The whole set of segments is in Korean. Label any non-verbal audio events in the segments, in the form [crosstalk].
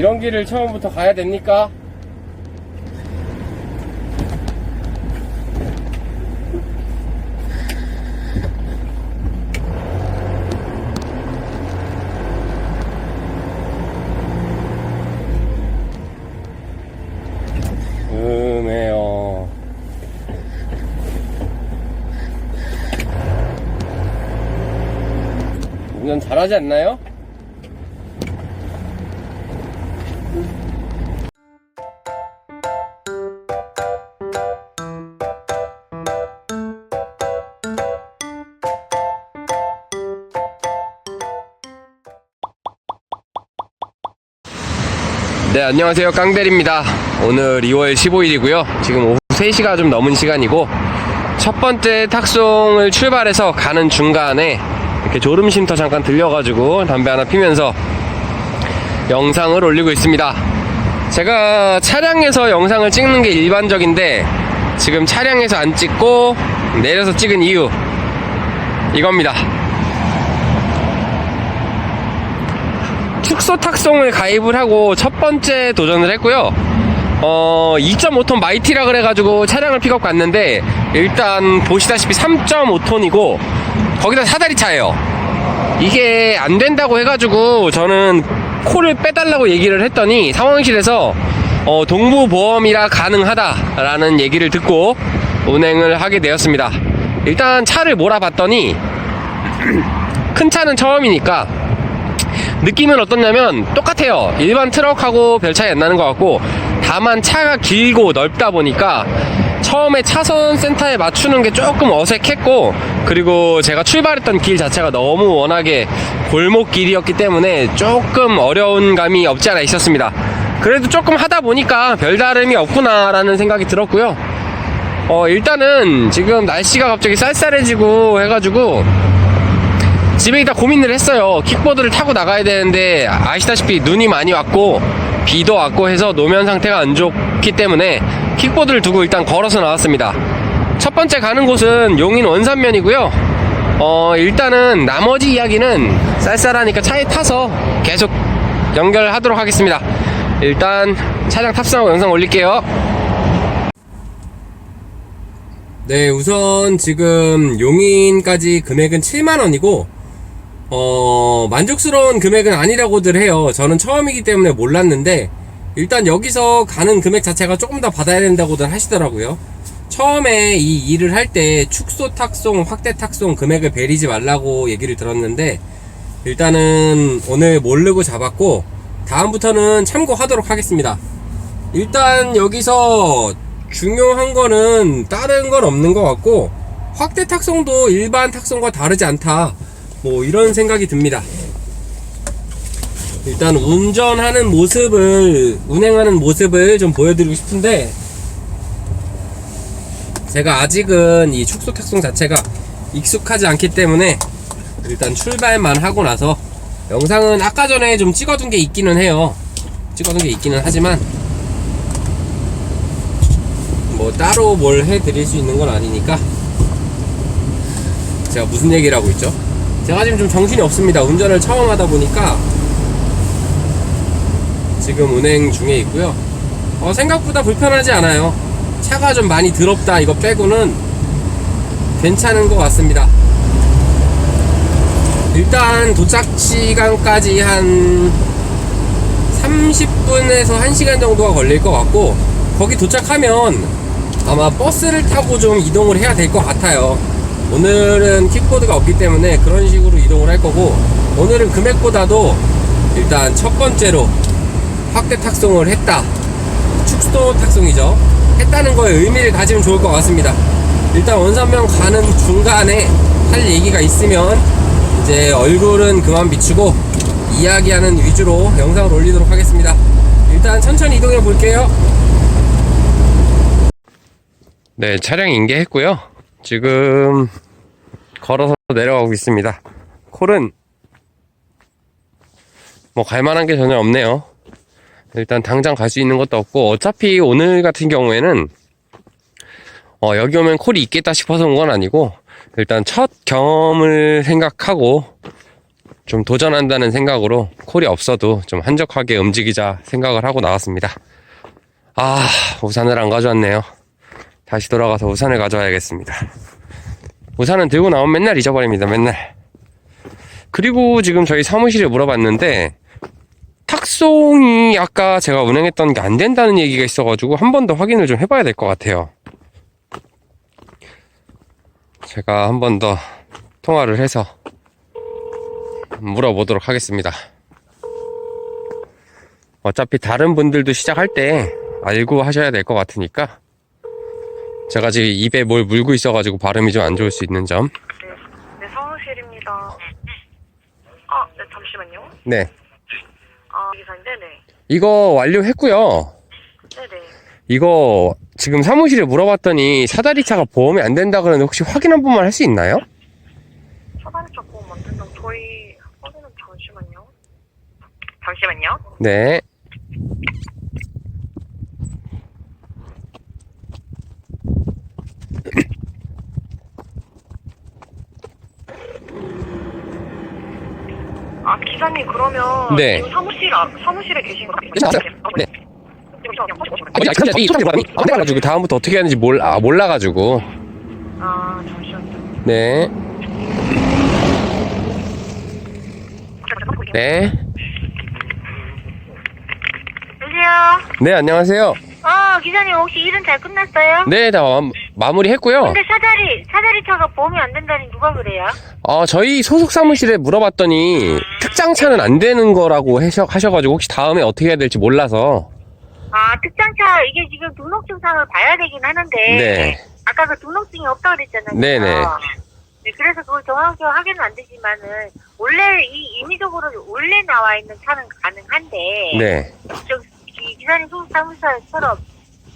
이런 길을 처음부터 가야 됩니까? 음해요. 운전 잘하지 않나요? 안녕하세요. 깡대리입니다. 오늘 2월 15일이고요. 지금 오후 3시가 좀 넘은 시간이고, 첫 번째 탁송을 출발해서 가는 중간에 이렇게 졸음 쉼터 잠깐 들려가지고 담배 하나 피면서 영상을 올리고 있습니다. 제가 차량에서 영상을 찍는 게 일반적인데, 지금 차량에서 안 찍고 내려서 찍은 이유, 이겁니다. 축소 탁송을 가입을 하고 첫 번째 도전을 했고요. 어, 2.5톤 마이티라 그래가지고 차량을 픽업 갔는데 일단 보시다시피 3.5톤이고 거기다 사다리 차예요. 이게 안 된다고 해가지고 저는 콜을 빼달라고 얘기를 했더니 상황실에서 어, 동부보험이라 가능하다라는 얘기를 듣고 운행을 하게 되었습니다. 일단 차를 몰아봤더니 [clears throat] 큰 차는 처음이니까 느낌은 어떻냐면 똑같아요. 일반 트럭하고 별 차이 안 나는 것 같고 다만 차가 길고 넓다 보니까 처음에 차선 센터에 맞추는 게 조금 어색했고 그리고 제가 출발했던 길 자체가 너무 워낙에 골목길이었기 때문에 조금 어려운 감이 없지 않아 있었습니다. 그래도 조금 하다 보니까 별다름이 없구나라는 생각이 들었고요. 어, 일단은 지금 날씨가 갑자기 쌀쌀해지고 해가지고 집에 있다 고민을 했어요. 킥보드를 타고 나가야 되는데 아시다시피 눈이 많이 왔고 비도 왔고 해서 노면 상태가 안 좋기 때문에 킥보드를 두고 일단 걸어서 나왔습니다. 첫 번째 가는 곳은 용인 원산면이고요. 어, 일단은 나머지 이야기는 쌀쌀하니까 차에 타서 계속 연결하도록 하겠습니다. 일단 차량 탑승하고 영상 올릴게요. 네, 우선 지금 용인까지 금액은 7만원이고, 어, 만족스러운 금액은 아니라고들 해요. 저는 처음이기 때문에 몰랐는데, 일단 여기서 가는 금액 자체가 조금 더 받아야 된다고들 하시더라고요. 처음에 이 일을 할 때 축소 탁송, 확대 탁송 금액을 베리지 말라고 얘기를 들었는데, 일단은 오늘 모르고 잡았고, 다음부터는 참고하도록 하겠습니다. 일단 여기서 중요한 거는 다른 건 없는 것 같고, 확대 탁송도 일반 탁송과 다르지 않다. 뭐 이런 생각이 듭니다. 일단 운전하는 모습을 운행하는 모습을 좀 보여드리고 싶은데 제가 아직은 이 축소 탁송 자체가 익숙하지 않기 때문에 일단 출발만 하고 나서 영상은 아까 전에 좀 찍어둔 게 있기는 해요. 찍어둔 게 있기는 하지만 뭐 따로 뭘 해드릴 수 있는 건 아니니까 제가 무슨 얘기를 하고 있죠? 제가 지금 좀 정신이 없습니다. 운전을 처음 하다 보니까 지금 운행 중에 있고요. 어, 생각보다 불편하지 않아요. 차가 좀 많이 더럽다 이거 빼고는 괜찮은 것 같습니다. 일단 도착 시간까지 한 30분에서 1시간 정도가 걸릴 것 같고 거기 도착하면 아마 버스를 타고 좀 이동을 해야 될 것 같아요. 오늘은 킥보드가 없기 때문에 그런 식으로 이동을 할 거고 오늘은 금액보다도 일단 첫 번째로 확대 탁송을 했다. 축소 탁송이죠. 했다는 거에 의미를 가지면 좋을 것 같습니다. 일단 원산면 가는 중간에 할 얘기가 있으면 이제 얼굴은 그만 비추고 이야기하는 위주로 영상을 올리도록 하겠습니다. 일단 천천히 이동해 볼게요. 네 차량 인계했고요 지금 걸어서 내려가고 있습니다. 콜은 뭐 갈만한 게 전혀 없네요. 일단 당장 갈 수 있는 것도 없고 어차피 오늘 같은 경우에는 어 여기 오면 콜이 있겠다 싶어서 온 건 아니고 일단 첫 경험을 생각하고 좀 도전한다는 생각으로 콜이 없어도 좀 한적하게 움직이자 생각을 하고 나왔습니다. 아, 우산을 안 가져왔네요. 다시 돌아가서 우산을 가져와야겠습니다. 우산은 들고 나오면 맨날 잊어버립니다, 맨날. 그리고 지금 저희 사무실에 물어봤는데, 탁송이 아까 제가 운행했던 게 안 된다는 얘기가 있어가지고 한 번 더 확인을 좀 해봐야 될 것 같아요. 제가 한 번 더 통화를 해서 물어보도록 하겠습니다. 어차피 다른 분들도 시작할 때 알고 하셔야 될 것 같으니까 제가 지금 입에 뭘 물고 있어가지고 발음이 좀 안 좋을 수 있는 점. 네, 사무실입니다. 아, 네, 잠시만요. 네. 아, 기사님, 네네. 이거 완료했고요. 네네. 이거 지금 사무실에 물어봤더니 사다리차가 보험이 안 된다 그러는데 혹시 확인 한 번만 할 수 있나요? 사다리 잡고 만든다고 저희 확인은 잠시만요. 잠시만요. 네. 아, 기사님, 그러면. 네. 지금 사무실, 아, 사무실에 계신 거 네, 맞아요. 네. 아니, 아니, 근데 이 초등학교 바람이 안 돼가지고 다음부터 어떻게 하는지 몰, 아, 몰라가지고. 아, 잠시만요. 네. 네. 여보세요? 네, 안녕하세요. 어, 기사님 혹시 일은 잘 끝났어요? 네, 다 마, 마무리했고요. 근데 사다리, 사다리 차가 보험이 안 된다니 누가 그래요? 어, 저희 소속 사무실에 물어봤더니 특장차는 안 되는 거라고 하셔, 하셔가지고 혹시 다음에 어떻게 해야 될지 몰라서. 아, 특장차, 이게 지금 등록증 상을 봐야 되긴 하는데. 네. 아까 그 등록증이 없다고 그랬잖아요. 네네. 네, 그래서 그걸 정확히 확인은 안 되지만은, 원래 이 임의적으로 원래 나와 있는 차는 가능한데. 네. 저, 기- 기사님 소속 사무소처럼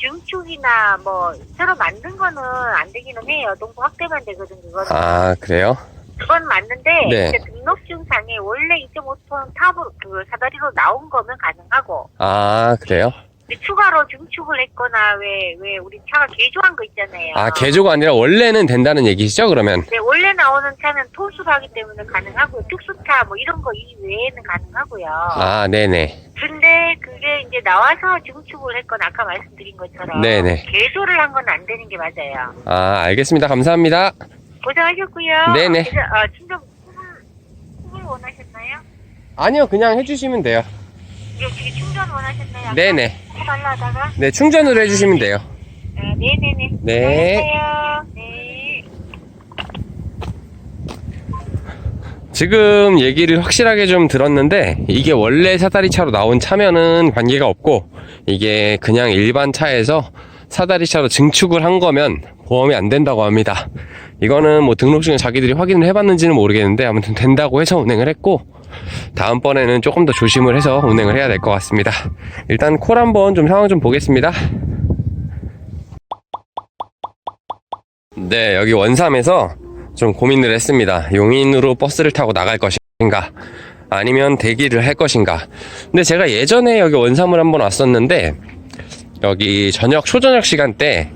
증축이나 뭐, 새로 만든 거는 안 되기는 해요. 동부 확대만 되거든, 그거는. 아, 그래요? 그건 맞는데 네. 이제 등록증상에 원래 2.5톤 탑으로 그 사다리로 나온 거면 가능하고 아, 그래요? 추가로 증축을 했거나 왜 왜 우리 차가 개조한 거 있잖아요. 아, 개조가 아니라 원래는 된다는 얘기시죠, 그러면? 네, 원래 나오는 차는 토수하기 때문에 가능하고요. 특수차 뭐 이런 거 이외에는 가능하고요. 아, 네네. 근데 그게 이제 나와서 증축을 했거나 아까 말씀드린 것처럼 네네. 개조를 한 건 안 되는 게 맞아요. 아, 알겠습니다. 감사합니다. 고생하셨고요. 네네. 그래서, 어, 친정 후불, 후불 원하셨나요? 아니요, 그냥 해주시면 돼요. 이게 어떻게 충전 원하셨나요? 아까 네네. 해달라 하다가? 네, 충전으로 해주시면 돼요. 아, 네네네. 네. 네. 지금 얘기를 확실하게 좀 들었는데 이게 원래 사다리 차로 나온 차면은 관계가 없고 이게 그냥 일반 차에서 사다리 차로 증축을 한 거면 보험이 안 된다고 합니다. 이거는 뭐 등록증을 자기들이 확인을 해봤는지는 모르겠는데 아무튼 된다고 해서 운행을 했고 다음번에는 조금 더 조심을 해서 운행을 해야 될 것 같습니다. 일단 콜 한번 좀 상황 좀 보겠습니다. 네, 여기 원삼에서 좀 고민을 했습니다. 용인으로 버스를 타고 나갈 것인가, 아니면 대기를 할 것인가. 근데 제가 예전에 여기 원삼을 한번 왔었는데, 여기 저녁, 초저녁 시간대,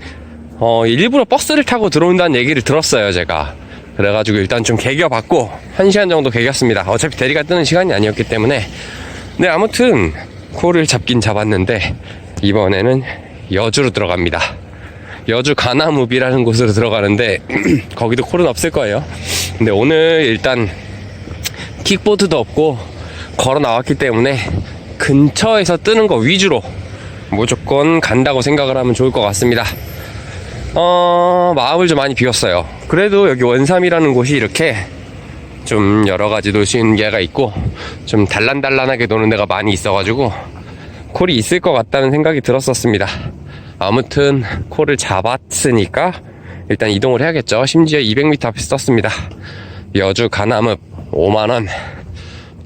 어, 일부러 버스를 타고 들어온다는 얘기를 들었어요, 제가. 그래가지고 일단 좀 개겨봤고, 한 시간 정도 개겼습니다. 어차피 대리가 뜨는 시간이 아니었기 때문에. 네, 아무튼, 코를 잡긴 잡았는데, 이번에는 여주로 들어갑니다. 여주 가나무비라는 곳으로 들어가는데 [clears throat] 거기도 콜은 없을 거예요. 근데 오늘 일단 킥보드도 없고 걸어 나왔기 때문에 근처에서 뜨는 거 위주로 무조건 간다고 생각을 하면 좋을 것 같습니다. 어, 마음을 좀 많이 비웠어요. 그래도 여기 원삼이라는 곳이 이렇게 좀 여러 가지 노시는 게가 있고 좀 단란단란하게 노는 데가 많이 있어가지고 콜이 있을 것 같다는 생각이 들었었습니다. 아무튼 콜을 잡았으니까 일단 이동을 해야겠죠. 심지어 200m 앞에서 떴습니다. 여주 가남읍 5만원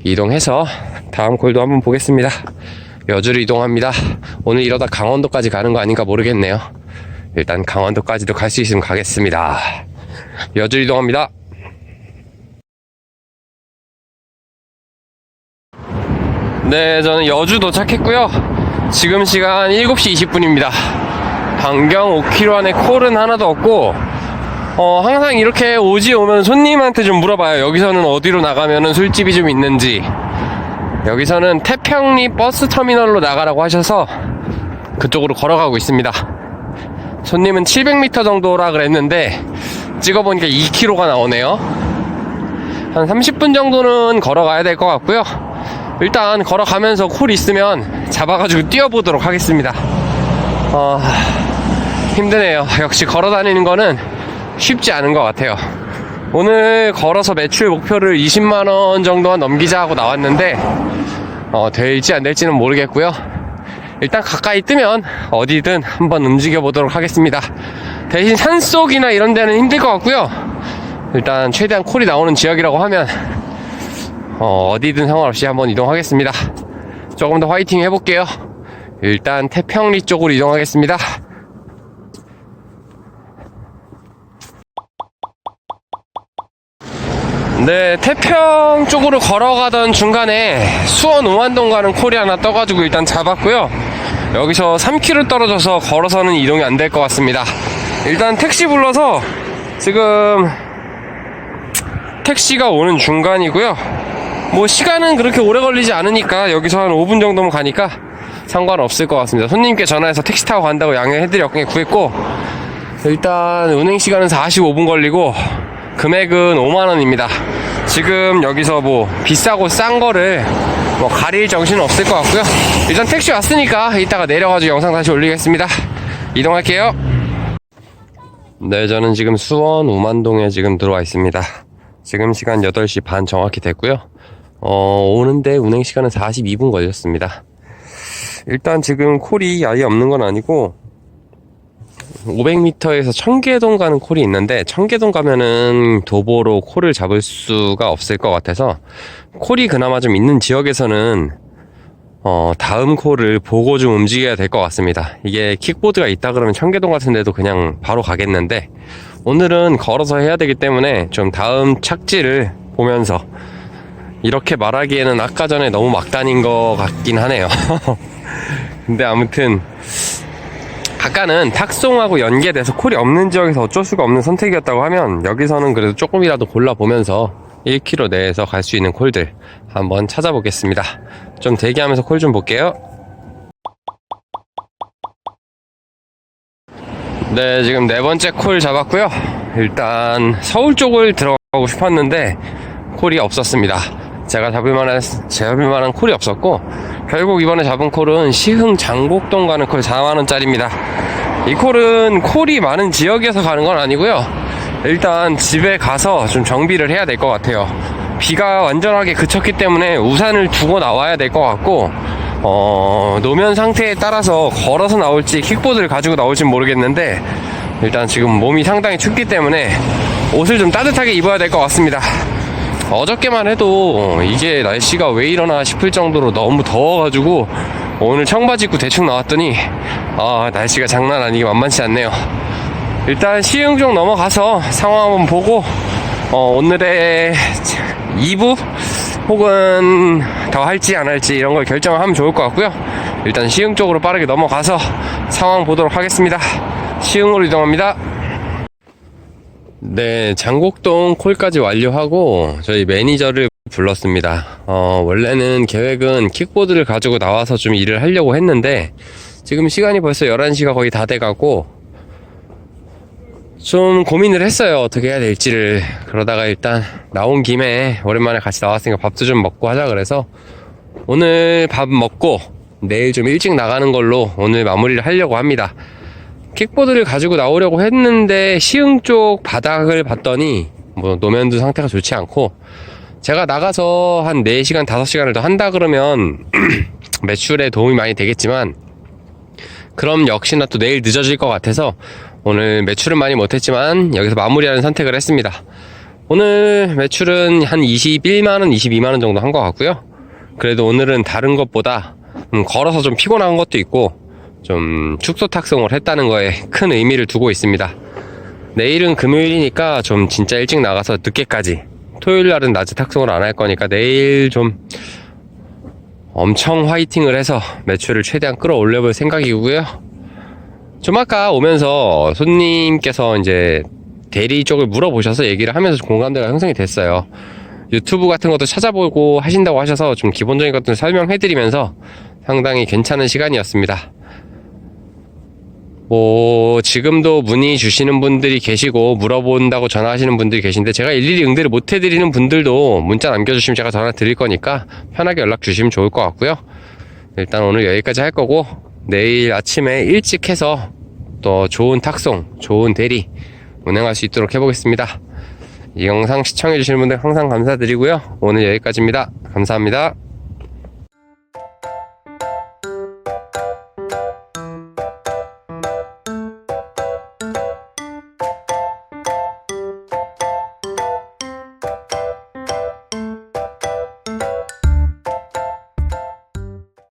이동해서 다음 콜도 한번 보겠습니다. 여주를 이동합니다. 오늘 이러다 강원도까지 가는 거 아닌가 모르겠네요. 일단 강원도까지도 갈 수 있으면 가겠습니다. 여주 이동합니다. 네, 저는 여주 도착했고요. 지금 시간 7시 20분입니다. 반경 5km 안에 콜은 하나도 없고, 어, 항상 이렇게 오지 오면 손님한테 좀 물어봐요. 여기서는 어디로 나가면은 술집이 좀 있는지. 여기서는 태평리 버스 터미널로 나가라고 하셔서 그쪽으로 걸어가고 있습니다. 손님은 700m 정도라 그랬는데 찍어보니까 2km가 나오네요. 한 30분 정도는 걸어가야 될 것 같고요. 일단 걸어가면서 콜 있으면 잡아가지고 뛰어보도록 하겠습니다. 어, 힘드네요. 역시 걸어 다니는 거는 쉽지 않은 것 같아요. 오늘 걸어서 매출 목표를 20만원 정도만 넘기자 하고 나왔는데, 어, 될지 안 될지는 모르겠고요. 일단 가까이 뜨면 어디든 한번 움직여 보도록 하겠습니다. 대신 산속이나 이런 데는 힘들 것 같고요. 일단 최대한 콜이 나오는 지역이라고 하면 어, 디든 상관없이 한번 이동하겠습니다. 조금 더 화이팅 해볼게요. 일단 태평리 쪽으로 이동하겠습니다. 네, 태평 쪽으로 걸어가던 중간에 수원 오만동 가는 콜이 하나 떠가지고 일단 잡았고요. 여기서 3km 떨어져서 걸어서는 이동이 안 될 것 같습니다. 일단 택시 불러서 지금 택시가 오는 중간이고요. 뭐 시간은 그렇게 오래 걸리지 않으니까 여기서 한 5분 정도면 가니까 상관없을 것 같습니다. 손님께 전화해서 택시 타고 간다고 양해해드렸고 구했고 일단 운행 시간은 45분 걸리고 금액은 5만 원입니다. 지금 여기서 뭐 비싸고 싼 거를 뭐 가릴 정신은 없을 것 같고요. 일단 택시 왔으니까 이따가 내려가지고 영상 다시 올리겠습니다. 이동할게요. 네, 저는 지금 수원 우만동에 지금 들어와 있습니다. 지금 시간 8시 반 정확히 됐고요. 어, 오는데 운행 시간은 42분 걸렸습니다. 일단 지금 콜이 아예 없는 건 아니고 500m에서 청계동 가는 콜이 있는데 청계동 가면은 도보로 콜을 잡을 수가 없을 것 같아서 콜이 그나마 좀 있는 지역에서는 어, 다음 콜을 보고 좀 움직여야 될 것 같습니다. 이게 킥보드가 있다 그러면 청계동 같은 데도 그냥 바로 가겠는데 오늘은 걸어서 해야 되기 때문에 좀 다음 착지를 보면서 이렇게 말하기에는 아까 전에 너무 막 다닌 것 같긴 하네요. [laughs] 근데 아무튼 아까는 탁송하고 연계돼서 콜이 없는 지역에서 어쩔 수가 없는 선택이었다고 하면 여기서는 그래도 조금이라도 골라보면서 1km 내에서 갈 수 있는 콜들 한번 찾아보겠습니다. 좀 대기하면서 콜 좀 볼게요. 네, 지금 네 번째 콜 잡았고요. 일단 서울 쪽을 들어가고 싶었는데 콜이 없었습니다. 제가 잡을 만한 잡을 만한 콜이 없었고 결국 이번에 잡은 콜은 시흥 장곡동 가는 콜 4만 원짜리입니다. 이 콜은 콜이 많은 지역에서 가는 건 아니고요. 일단 집에 가서 좀 정비를 해야 될 것 같아요. 비가 완전하게 그쳤기 때문에 우산을 두고 나와야 될 것 같고 어, 노면 상태에 따라서 걸어서 나올지 킥보드를 가지고 나올지 모르겠는데 일단 지금 몸이 상당히 춥기 때문에 옷을 좀 따뜻하게 입어야 될 것 같습니다. 어저께만 해도 이게 날씨가 왜 이러나 싶을 정도로 너무 더워가지고 오늘 청바지 입고 대충 나왔더니 아 날씨가 장난 아니게 만만치 않네요. 일단 시흥 쪽 넘어가서 상황 한번 보고 어, 오늘의 2부 혹은 더 할지 안 할지 이런 걸 결정을 하면 좋을 것 같고요. 일단 시흥 쪽으로 빠르게 넘어가서 상황 보도록 하겠습니다. 시흥으로 이동합니다. 네, 장곡동 콜까지 완료하고 저희 매니저를 불렀습니다. 어, 원래는 계획은 킥보드를 가지고 나와서 좀 일을 하려고 했는데 지금 시간이 벌써 11시가 거의 다 돼가고 좀 고민을 했어요. 어떻게 해야 될지를. 그러다가 일단 나온 김에 오랜만에 같이 나왔으니까 밥도 좀 먹고 하자 그래서 오늘 밥 먹고 내일 좀 일찍 나가는 걸로 오늘 마무리를 하려고 합니다. 킥보드를 가지고 나오려고 했는데 시흥 쪽 바닥을 봤더니 뭐 노면도 상태가 좋지 않고 제가 나가서 한 4시간 5시간을 더 한다 그러면 [clears throat] 매출에 도움이 많이 되겠지만 그럼 역시나 또 내일 늦어질 것 같아서 오늘 매출은 많이 못했지만 여기서 마무리하는 선택을 했습니다. 오늘 매출은 한 21만원, 22만원 정도 한 것 같고요. 그래도 오늘은 다른 것보다 음, 걸어서 좀 피곤한 것도 있고 좀 축소 탁송을 했다는 거에 큰 의미를 두고 있습니다. 내일은 금요일이니까 좀 진짜 일찍 나가서 늦게까지 토요일 날은 낮에 탁송을 안 할 거니까 내일 좀 엄청 화이팅을 해서 매출을 최대한 끌어올려 볼 생각이고요. 좀 아까 오면서 손님께서 이제 대리 쪽을 물어보셔서 얘기를 하면서 공감대가 형성이 됐어요. 유튜브 같은 것도 찾아보고 하신다고 하셔서 좀 기본적인 것들 설명해드리면서 상당히 괜찮은 시간이었습니다. 뭐 지금도 문의 주시는 분들이 계시고 물어본다고 전화하시는 분들이 계신데 제가 일일이 응대를 못 해드리는 분들도 문자 남겨주시면 제가 전화 드릴 거니까 편하게 연락 주시면 좋을 것 같고요. 일단 오늘 여기까지 할 거고 내일 아침에 일찍 해서 또 좋은 탁송, 좋은 대리 운행할 수 있도록 해보겠습니다. 이 영상 시청해주시는 분들 항상 감사드리고요. 오늘 여기까지입니다. 감사합니다.